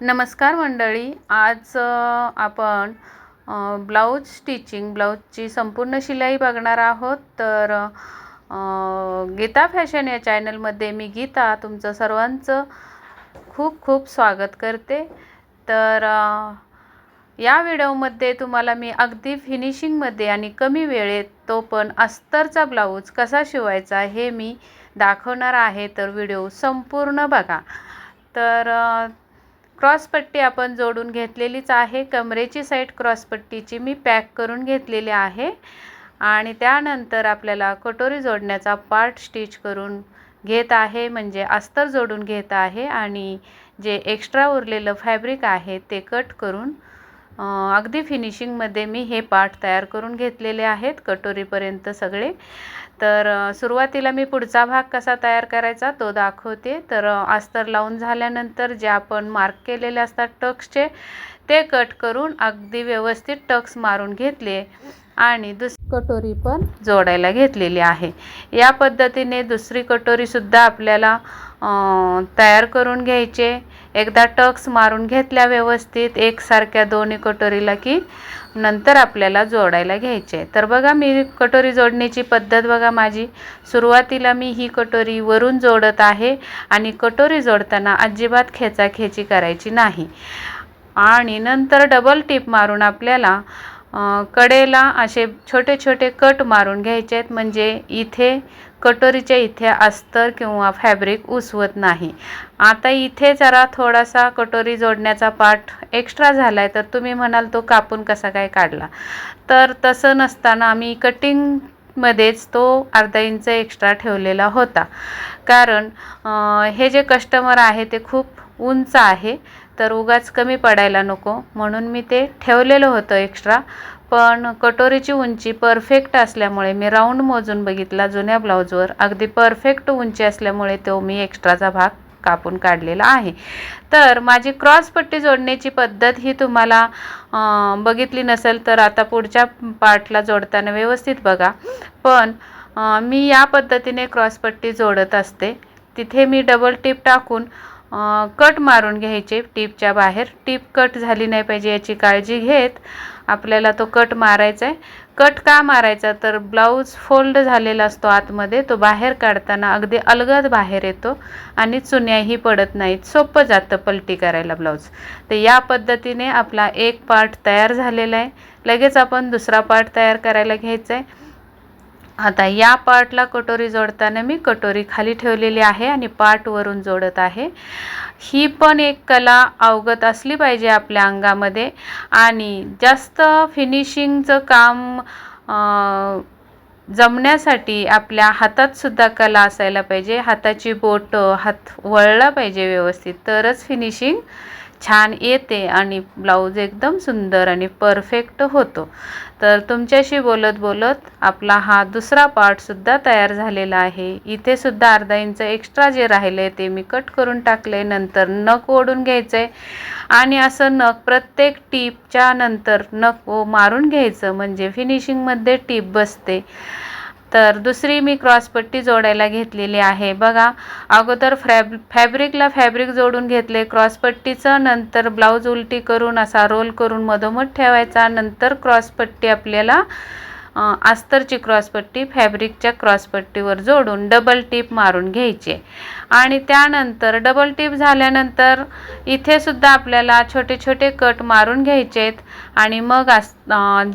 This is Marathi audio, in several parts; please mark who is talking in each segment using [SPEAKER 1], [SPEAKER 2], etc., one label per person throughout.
[SPEAKER 1] नमस्कार मंडळी आज आपण ब्लाऊज स्टिचिंग ब्लाऊजची संपूर्ण शिलाई बघणार आहोत. तर गीता फॅशन या चॅनलमध्ये मी गीता तुमचं सर्वांचं खूप खूप स्वागत करते. तर या व्हिडिओमध्ये तुम्हाला मी अगदी फिनिशिंगमध्ये आणि कमी वेळेत तो पण अस्तरचा ब्लाऊज कसा शिवायचा हे मी दाखवणार आहे. तर व्हिडिओ संपूर्ण बघा. तर क्रॉसपट्टी आपण जोडून घेतलेलीच आहे. कमरेची साईड क्रॉसपट्टीची मी पॅक करून घेतलेली आहे. आणि त्यानंतर आपल्याला कटोरी जोडण्याचा पार्ट स्टिच करून घेत आहे. म्हणजे अस्तर जोडून घेत आहे. आणि जे एक्स्ट्रा उरलेलं फॅब्रिक आहे ते कट करून अगदी फिनिशिंगमध्ये मी हे पार्ट तयार करून घेतलेले आहेत. कटोरीपर्यंत सगळे. तर सुरुवातीला मी पुढचा भाग कसा तयार करायचा तो दाखवते. तर अस्तर लावून झाल्यानंतर जे आपण मार्क केलेले असतात टक्सचे ते कट करून अगदी व्यवस्थित टक्स मारून घेतले आणि दुस कटोरी पण जोडायला घेतलेली आहे. या पद्धतीने दुसरी कटोरीसुद्धा आपल्याला तयार करून घ्यायचे. एकदा टक्स मारून घेतल्या व्यवस्थित एकसारख्या दोन्ही कटोरीला की नंतर आपल्याला जोडायला घ्यायचे. तर बघा मी कटोरी जोडण्याची पद्धत बघा माझी. सुरुवातीला मी ही कटोरी वरून जोडत आहे आणि कटोरी जोडताना अजिबात खेचाखेची करायची नाही. आणि नंतर डबल टिप मारून आपल्याला कडेला असे छोटे छोटे कट मारून घ्यायचे आहेत म्हणजे इथे कटोरीच्या इथे अस्तर किंवा फॅब्रिक उसवत नाही. आता इथे जरा थोडासा कटोरी जोडण्याचा पार्ट एक्स्ट्रा झाला आहे तर तुम्ही म्हणाल तो कापून कसा काय काढला? तर तसं नसताना आम्ही कटिंगमध्येच तो अर्धा इंच एक्स्ट्रा ठेवलेला होता. कारण हे जे कस्टमर आहे ते खूप उंच आहे. तर उगाच कमी पडायला नको. म्हणून मी ते ठेवलेलं होतं एक्स्ट्रा पण कटोरीची उंची परफेक्ट असल्यामुळे मी राऊंड मोजून बघितला जुन्या ब्लाऊजवर. अगदी परफेक्ट उंची असल्यामुळे तो मी एक्स्ट्राचा भाग कापून काढलेला आहे. तर माझी क्रॉसपट्टी जोडण्याची पद्धत ही तुम्हाला बघितली नसेल तर आता पुढच्या पार्टला जोडताना व्यवस्थित बघा. पण मी या पद्धतीने क्रॉसपट्टी जोडत असते. तिथे मी डबल टिप टाकून कट मारून घ्यायचे टीपच्या बाहेर. टीप कट झाली नाही पाहिजे याची काळजी घेत आपल्याला तो कट मारायचा आहे कट का मारायचा? तर ब्लाऊज फोल्ड झालेला असतो आतमध्ये तो बाहेर काढताना अगदी अलगद बाहेर येतो आणि चुन्याही पडत नाहीत. सोपं जातं पलटी करायला ब्लाऊज. तर या पद्धतीने आपला एक पार्ट तयार झालेला आहे लगेच आपण दुसरा पार्ट तयार करायला घ्यायचा आहे आता या पार्टला कटोरी जोडताना मी कटोरी खाली ठेवलेली आहे आणि पार्टवरून जोडत आहे. ही पण एक कला अवगत असली पाहिजे आपल्या अंगामध्ये आणि जास्त फिनिशिंगचं काम जमण्यासाठी आपल्या हातातसुद्धा कला असायला पाहिजे. हाताची बोटं हात वळला पाहिजे व्यवस्थित तरच फिनिशिंग छान येते आणि ब्लाऊज एकदम सुंदर आणि परफेक्ट होतो. तर तुमच्याशी बोलत बोलत आपला हा दुसरा पार्टसुद्धा तयार झालेला आहे. इथे सुद्धा अर्धा इंच एक्स्ट्रा जे राहिले ते मी कट करून टाकले. नंतर नख ओढून घ्यायचं आहे आणि असं नख प्रत्येक टीपच्या नंतर नख मारून घ्यायचं. म्हणजे फिनिशिंगमध्ये टीप बसते. तर दुसरी मी क्रॉसपट्टी जोडायला घेतलेली आहे. बघा अगोदर फॅब फॅब्रिकला फॅब्रिक जोडून घेतले. क्रॉसपट्टीचं नंतर ब्लाऊज उलटी करून असा रोल करून मधोमध ठेवायचा. नंतर क्रॉसपट्टी आपल्याला अस्तरची क्रॉसपट्टी फॅब्रिकच्या क्रॉसपट्टीवर जोडून डबल टिप मारून घ्यायचे. आणि त्यानंतर डबल टिप झाल्यानंतर इथे सुद्धा आपल्याला छोटे छोटे कट मारून घ्यायचे आहेत आणि मग अस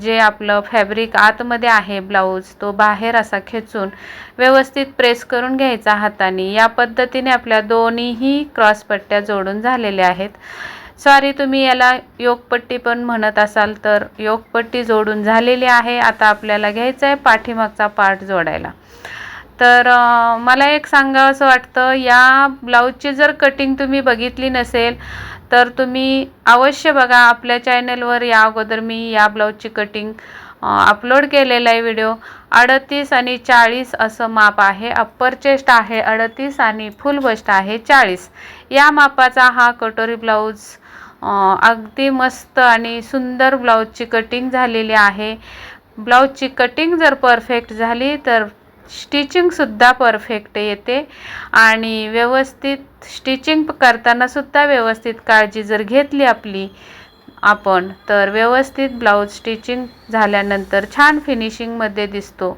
[SPEAKER 1] जे आपलं फॅब्रिक आतमध्ये आहे ब्लाऊज तो बाहेर असा खेचून व्यवस्थित प्रेस करून घ्यायचा हाताने. या पद्धतीने आपल्या दोन्हीही क्रॉसपट्ट्या जोडून झालेल्या आहेत. सॉरी तुम्ही याला योगपट्टी पण म्हणत असाल तर योगपट्टी जोडून झालेली आहे. आता आपल्याला घ्यायचं आहे पाठीमागचा पार्ट जोडायला. तर मला एक सांगावंसं वाटतं या ब्लाऊजची जर कटिंग तुम्ही बघितली नसेल तर तुम्ही अवश्य बघा आपल्या चॅनलवर. या अगोदर मी या ब्लाऊजची कटिंग अपलोड केलेला आहे व्हिडिओ. अडतीस आणि चाळीस असं माप आहे. अप्पर चेस्ट आहे अडतीस आणि फुल बस्ट आहे चाळीस. या मापाचा हा कटोरी ब्लाऊज अगदी मस्त आणि सुंदर ब्लाऊजची कटिंग झालेली आहे. ब्लाऊजची कटिंग जर परफेक्ट झाली तर स्टिचिंगसुद्धा परफेक्ट येते. आणि व्यवस्थित स्टिचिंग करतानासुद्धा व्यवस्थित काळजी जर घेतली आपली आपण तर व्यवस्थित ब्लाऊज स्टिचिंग झाल्यानंतर छान फिनिशिंगमध्ये दिसतो.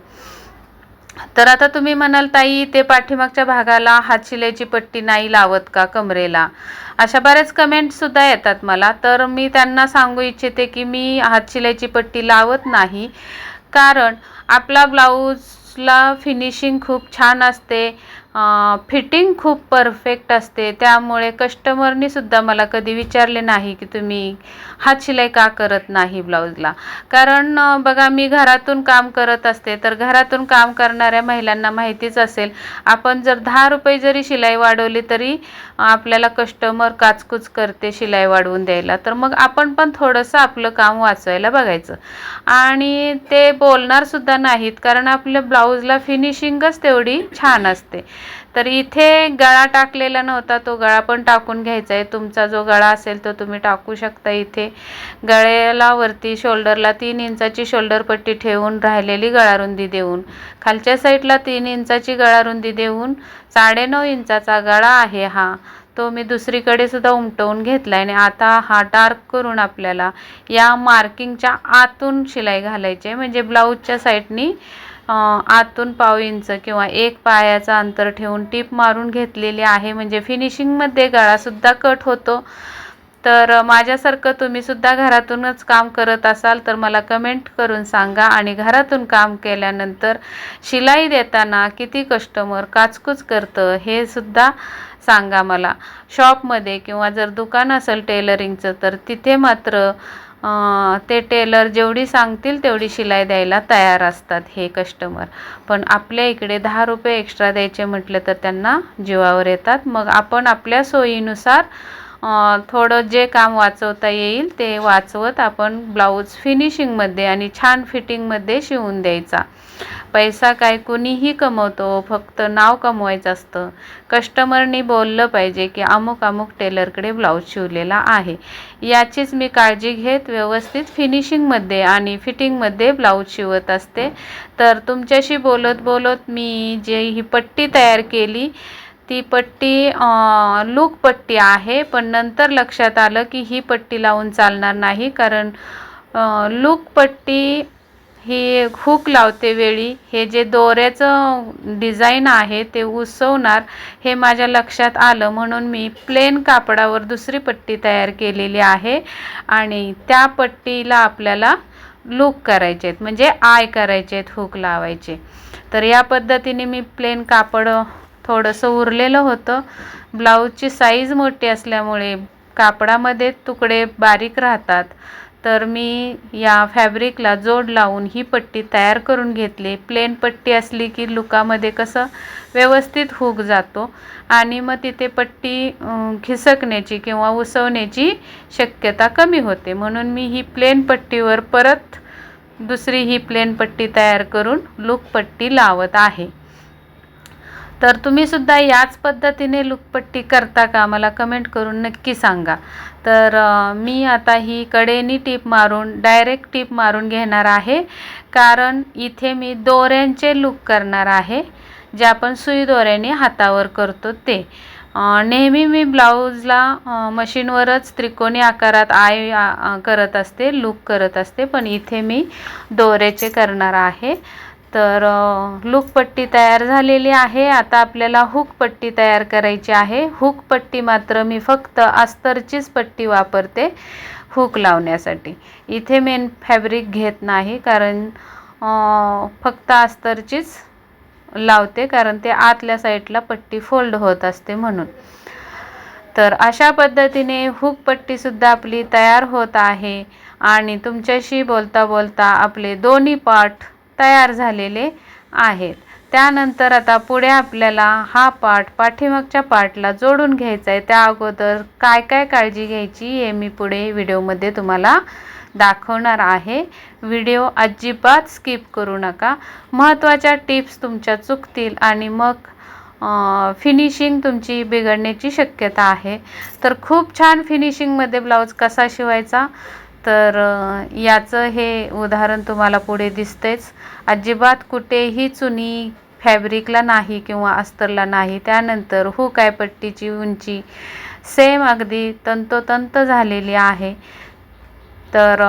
[SPEAKER 1] तर आता तुम्ही म्हणाल ताई ते पाठीमागच्या भागाला हातशिलाईची पट्टी नाही लावत का कमरेला? अशा बऱ्याच कमेंटसुद्धा येतात मला. तर मी त्यांना सांगू इच्छिते की मी हातशिलाईची पट्टी लावत नाही. कारण आपला ब्लाऊजला फिनिशिंग खूप छान असते. फिटिंग खूप परफेक्ट असते. त्यामुळे कस्टमरनी सुद्धा मला कधी विचारले नाही की तुम्ही हातशिलाई का करत नाही ब्लाऊजला. कारण बघा मी घरातून काम करत असते तर घरातून काम करणाऱ्या महिलांना माहितीच असेल आपण जर दहा रुपये जरी शिलाई वाढवली तरी आपल्याला कस्टमर काचकूच करते शिलाई वाढवून द्यायला. तर मग आपण पण थोडंसं आपलं काम वाचवायला बघायचं. आणि ते बोलणारसुद्धा नाहीत कारण आपल्या ब्लाऊजला फिनिशिंगच तेवढी छान असते. तर इथे गळा टाकलेला नव्हता तो गळा पण टाकून घ्यायचा आहे तुमचा जो गळा असेल तो तुम्ही टाकू शकता इथे. गळ्याला वरती शोल्डरला तीन इंचाची शोल्डर पट्टी ठेवून राहिलेली गळारुंदी देऊन. खालच्या साईडला तीन इंचाची गळारुंदी देऊन साडेनऊ इंचाचा गळा आहे हा. तो मी दुसरीकडे सुद्धा उमटवून घेतला आणि आता हा डार्क करून आपल्याला या मार्किंगच्या आतून शिलाई घालायची आहे. म्हणजे ब्लाऊजच्या साईडनी आतून पाव इंच किंवा एक पायाचं अंतर ठेवून टीप मारून घेतलेली आहे. म्हणजे फिनिशिंगमध्ये गळासुद्धा कट होतो. तर माझ्यासारखं तुम्हीसुद्धा घरातूनच काम करत असाल तर मला कमेंट करून सांगा आणि घरातून काम केल्यानंतर शिलाई देताना किती कस्टमर काचकूच करतं हे सुद्धा सांगा मला. शॉपमध्ये किंवा जर दुकान असेल टेलरिंगचं तर तिथे मात्र ते टेलर जेवढी सांगतील तेवढी शिलाई द्यायला तयार असतात हे कस्टमर पण आपल्या इकडे दहा रुपये एक्स्ट्रा द्यायचे म्हटलं तर त्यांना जीवावर येतात. मग आपण आपल्या सोयीनुसार थोडं जे काम वाचवता येईल ते वाचवत आपण ब्लाऊज फिनिशिंगमध्ये आणि छान फिटिंगमध्ये शिवून द्यायचा. पैसा काय कुणीही कमवतो फक्त नाव कमवायचं असतं. कस्टमरनी बोललं पाहिजे की अमुक अमुक टेलरकडे ब्लाऊज शिवलेला आहे. याचीच मी काळजी घेत व्यवस्थित फिनिशिंगमध्ये आणि फिटिंगमध्ये ब्लाऊज शिवत असते. तर तुमच्याशी बोलत बोलत मी जे ही पट्टी तयार केली ती पट्टी लूक पट्टी आहे पण नंतर लक्षात आलं की ही पट्टी लावून चालणार नाही कारण लूक पट्टी ही हुक लावते वेळी. हे जे दोऱ्याचं डिझाईन आहे ते उसवणार हे माझ्या लक्षात आलं. म्हणून मी प्लेन कापडावर दुसरी पट्टी तयार केलेली आहे आणि त्या पट्टीला आपल्याला लूक करायचे आहेत म्हणजे आय करायचे आहेत हुक लावायचे. तर या पद्धतीने मी प्लेन कापड थोडंसं उरलेलं होतं. ब्लाऊजची साईज मोठी असल्यामुळे कापडामध्ये तुकडे बारीक राहतात. तर मी या फॅब्रिकला जोड लावून ही पट्टी तयार करून घेतली. प्लेन पट्टी असली की लुकामध्ये कसं व्यवस्थित हुक जातो आणि मग तिथे पट्टी खिसकण्याची किंवा उसवण्याची शक्यता कमी होते. म्हणून मी ही प्लेन पट्टीवर परत दुसरी ही प्लेन पट्टी तयार करून लूक पट्टी लावत आहे. तर तुम्हीसुद्धा याच पद्धतीने लुकपट्टी करता का? मला कमेंट करून नक्की सांगा. तर मी आता ही कडेनी टीप मारून डायरेक्ट टीप मारून घेणार आहे. कारण इथे मी दोऱ्यांचे लूक करणार आहे जे आपण सुई दोऱ्याने हातावर करतो ते. नेहमी मी ब्लाऊजला मशीनवरच त्रिकोणी आकारात आय करत असते लूक करत असते. पण इथे मी दोऱ्याचे करणार आहे. तर लूक पट्टी तयार झालेली आहे. आता आपल्याला हुक पट्टी तयार करायची आहे. हुक पट्टी मात्र मी फक्त अस्तरचीच पट्टी वापरते हुक लावण्यासाठी. इथे मेन फॅब्रिक घेत नाही कारण फक्त अस्तरचीच लावते कारण ते आतल्या साईडला पट्टी फोल्ड होत असते म्हणून. तर अशा पद्धतीने हुक पट्टीसुद्धा आपली तयार होत आहे आणि तुमच्याशी बोलता बोलता आपले दोन्ही पार्ट तयार झालेले आहेत. त्यानंतर आता पुढे आपल्याला हा पाठ पाठीमागच्या पार्टला जोडून घ्यायचा आहे. त्या अगोदर काय काय काळजी घ्यायची हे मी पुढे व्हिडिओमध्ये तुम्हाला दाखवणार आहे. व्हिडिओ अजिबात स्किप करू नका. महत्त्वाच्या टिप्स तुमच्या चुकतील आणि मग फिनिशिंग तुमची बिघडण्याची शक्यता आहे. तर खूप छान फिनिशिंगमध्ये ब्लाऊज कसा शिवायचा? तर याचं हे उदाहरण तुम्हाला पुढे दिसतेच. अजिबात कुठेही चुनी फॅब्रिकला नाही किंवा अस्तरला नाही. त्यानंतर हुक आहे पट्टीची उंची सेम अगदी तंतोतंत झालेली आहे. तर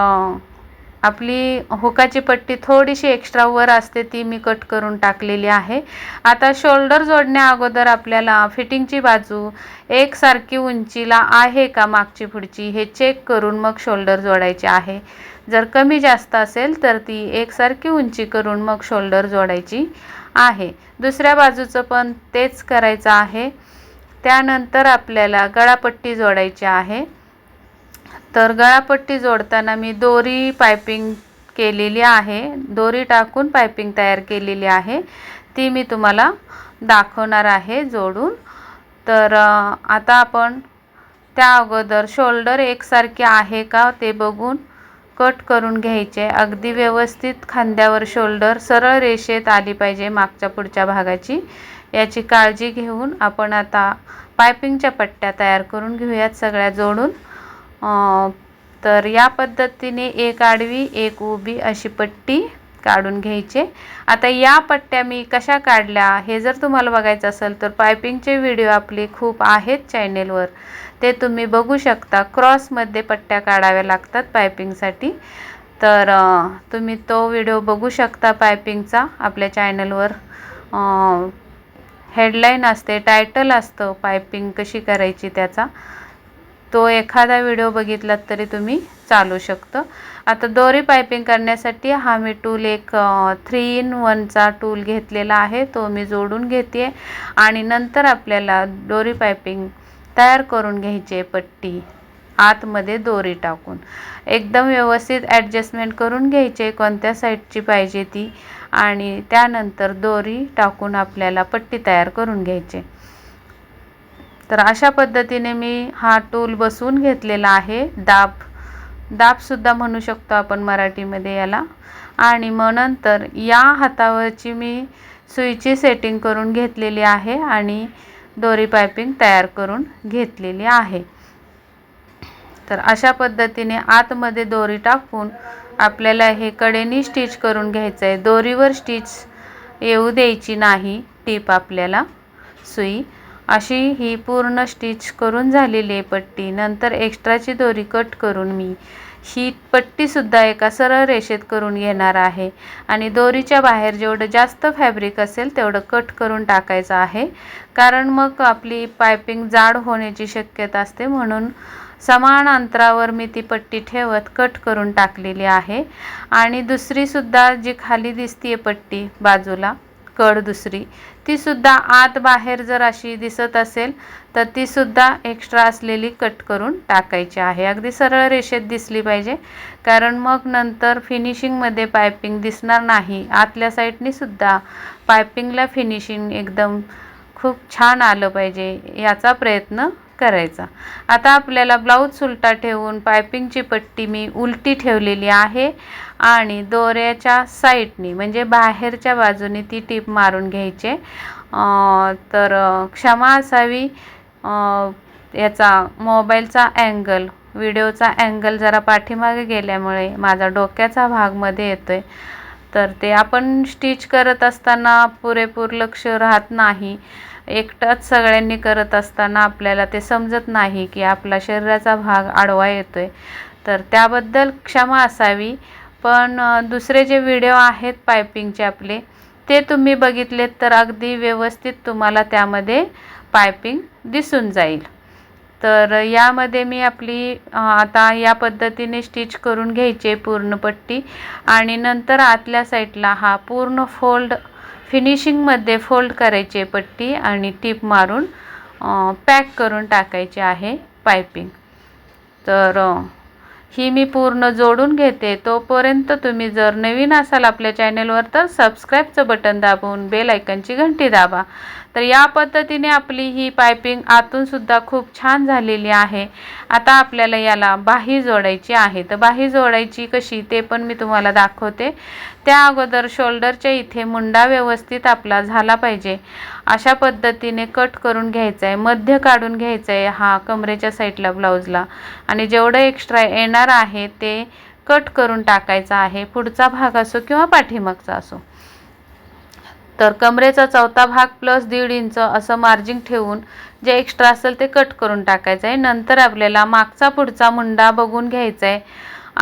[SPEAKER 1] आपली हुकाची पट्टी थोडीशी एक्स्ट्रा वर असते ती मी कट करून टाकलेली आहे. आता शोल्डर जोडण्या अगोदर आपल्याला फिटिंगची बाजू एकसारखी उंचीला आहे का मागची पुढची हे चेक करून मग शोल्डर जोडायचे आहे. जर कमी जास्त असेल तर ती एकसारखी उंची करून मग शोल्डर जोडायची आहे. दुसऱ्या बाजूचं पण तेच करायचं आहे. त्यानंतर आपल्याला गळापट्टी जोडायची आहे. तर गळापट्टी जोडताना मी दोरी पायपिंग केलेली आहे. दोरी टाकून पायपिंग तयार केलेली आहे. ती मी तुम्हाला दाखवणार आहे जोडून. तर आता आपण त्या अगोदर शोल्डर एकसारखे आहे का ते बघून कट करून घ्यायचे. अगदी व्यवस्थित खांद्यावर शोल्डर सरळ रेषेत आली पाहिजे मागच्या पुढच्या भागाची. याची काळजी घेऊन आपण आता पायपिंगच्या पट्ट्या तयार करून घेऊयात सगळ्या जोडून. तर या पद्धतीने एक आडवी एक उभी अशी पट्टी काढून घ्यायचे. आता या पट्ट्या मी कशा काढल्या हे जर तुम्हाला बघायचं असेल तर पायपिंगचे व्हिडिओ आपले खूप आहेत चॅनेलवर. ते तुम्ही बघू शकता. क्रॉसमध्ये पट्ट्या काढाव्या लागतात पायपिंगसाठी. तर तुम्ही तो व्हिडिओ बघू शकता पायपिंगचा आपल्या चॅनलवर. हेडलाईन असते टायटल असतं पायपिंग कशी करायची त्याचा. तो एखादा व्हिडिओ बघितलात तरी तुम्ही चालू शकतं. आता दोरी पायपिंग करण्यासाठी हा मी टूल एक थ्री इन वनचा टूल घेतलेला आहे. तो मी जोडून घेते आणि नंतर आपल्याला दोरी पायपिंग तयार करून घ्यायची आहे पट्टी आतमध्ये दोरी टाकून. एकदम व्यवस्थित ॲडजस्टमेंट करून घ्यायचे कोणत्या साईडची पाहिजे ती. आणि त्यानंतर दोरी टाकून आपल्याला पट्टी तयार करून घ्यायचे तर अशा पद्धतीने मी हा टूल बसवून घेतलेला आहे. दाब दाबसुद्धा म्हणू शकतो आपण मराठीमध्ये याला. आणि मग नंतर या हातावरची मी सुईची सेटिंग करून घेतलेली आहे आणि दोरी पायपिंग तयार करून घेतलेली आहे. तर अशा पद्धतीने आतमध्ये दोरी टाकून आपल्याला हे कडेनी स्टिच करून घ्यायचं आहे दोरीवर स्टिच येऊ द्यायची नाही. टीप आपल्याला सुई अशी ही पूर्ण स्टिच करून झालेली आहे पट्टी. नंतर एक्स्ट्राची दोरी कट करून मी ही पट्टीसुद्धा एका सरळ रेषेत करून घेणार आहे. आणि दोरीच्या बाहेर जेवढं जास्त फॅब्रिक असेल तेवढं कट करून टाकायचं आहे. कारण मग आपली पायपिंग जाड होण्याची शक्यता असते. म्हणून समान अंतरावर मी ती पट्टी ठेवत कट करून टाकलेली आहे. आणि दुसरीसुद्धा जी खाली दिसतीये पट्टी बाजूला कड दुसरी तीसुद्धा आत बाहेर जर अशी दिसत असेल तर तीसुद्धा एक्स्ट्रा असलेली कट करून टाकायची आहे. अगदी सरळ रेषेत दिसली पाहिजे. कारण मग नंतर फिनिशिंगमध्ये पायपिंग दिसणार नाही. आतल्या साईडनीसुद्धा पायपिंगला फिनिशिंग एकदम खूप छान आलं पाहिजे याचा प्रयत्न करायचा. आता आपल्याला ब्लाऊज उलटा ठेवून पायपिंगची पट्टी मी उलटी ठेवलेली आहे. आणि दोऱ्याच्या साईडनी म्हणजे बाहेरच्या बाजूने ती टीप मारून घ्यायचे. तर क्षमा असावी. याचा मोबाईलचा अँगल व्हिडिओचा अँगल जरा पाठीमागे गेल्यामुळे माझा डोक्याचा भागमध्ये येतो आहे तर ते आपण स्टिच करत असताना पुरेपूर लक्ष राहत नाही. एकटाच सगळ्यांनी करत असताना आपल्याला ते समजत नाही की आपला शरीराचा भाग आडवा येतो आहे तर त्याबद्दल क्षमा असावी. पण दुसरे जे व्हिडिओ आहेत पायपिंगचे आपले ते तुम्ही बघितलेत तर अगदी व्यवस्थित तुम्हाला त्यामध्ये पायपिंग दिसून जाईल. तर यामध्ये मी आपली आता या पद्धतीने स्टिच करून घ्यायचे पूर्ण पट्टी आणि नंतर आतल्या साईडला हा पूर्ण फोल्ड फिनिशिंगमध्ये फोल्ड करायची पट्टी आणि टीप मारून पॅक करून टाकायची आहे पायपिंग. तर ही मी पूर्ण जोडून घेते. तोपर्यंत तुम्ही जर नवीन असाल आपल्या चॅनेलवर तर सबस्क्राईबचं बटन दाबून बेल आयकनची घंटी दाबा. तर या पद्धतीने आपली ही पायपिंग आतूनसुद्धा खूप छान झालेली आहे. आता आपल्याला याला बाही जोडायची आहे. तर बाही जोडायची कशी ते पण मी तुम्हाला दाखवते. त्या अगोदर शोल्डरच्या इथे मुंडा व्यवस्थित आपला झाला पाहिजे. अशा पद्धतीने कट करून घ्यायचा आहे मध्य काढून घ्यायचं आहे हा कमरेच्या साईडला ब्लाऊजला. आणि जेवढं एक्स्ट्रा येणार आहे ते कट करून टाकायचं आहे. पुढचा भाग असो किंवा पाठीमागचा असो. तर कमरेचा चौथा भाग प्लस दीड इंच असं मार्जिंग ठेवून जे एक्स्ट्रा असेल ते कट करून टाकायचं आहे नंतर आपल्याला मागचा पुढचा मुंडा बघून घ्यायचा आहे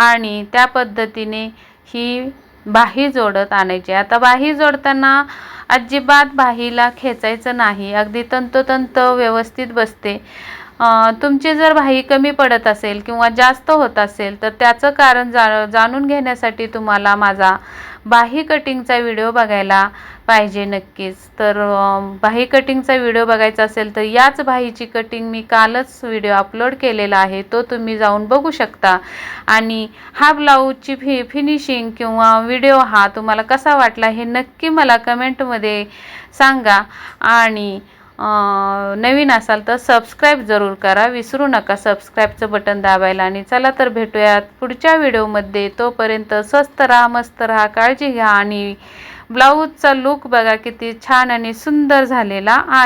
[SPEAKER 1] आणि त्या पद्धतीने ही बाही जोडत आणायची. आता बाही जोडताना अजिबात बाहीला खेचायचं नाही. अगदी तंतोतंत व्यवस्थित बसते. तुमची जर बाही कमी पडत असेल किंवा जास्त होत असेल तर त्याचं कारण जा जाणून घेण्यासाठी तुम्हाला माझा बाही कटिंगचा व्हिडिओ बघायला पाहिजे नक्कीच. तर बाही कटिंगचा व्हिडिओ बघायचा असेल तर याच बाहीची कटिंग मी कालच व्हिडिओ अपलोड केलेला आहे. तो तुम्ही जाऊन बघू शकता. आणि हा ब्लाऊजची फि फिनिशिंग किंवा व्हिडिओ हा तुम्हाला कसा वाटला हे नक्की मला कमेंटमध्ये सांगा. आणि नवीन असाल तर सबस्क्राईब जरूर करा. विसरू नका सबस्क्राईबचं बटन दाबायला. आणि चला तर भेटूयात पुढच्या व्हिडिओमध्ये तोपर्यंत स्वस्त राहा मस्त राहा काळजी घ्या. आणि ब्लाऊजचा लुक बघा किती छान आणि सुंदर झालेला आहे.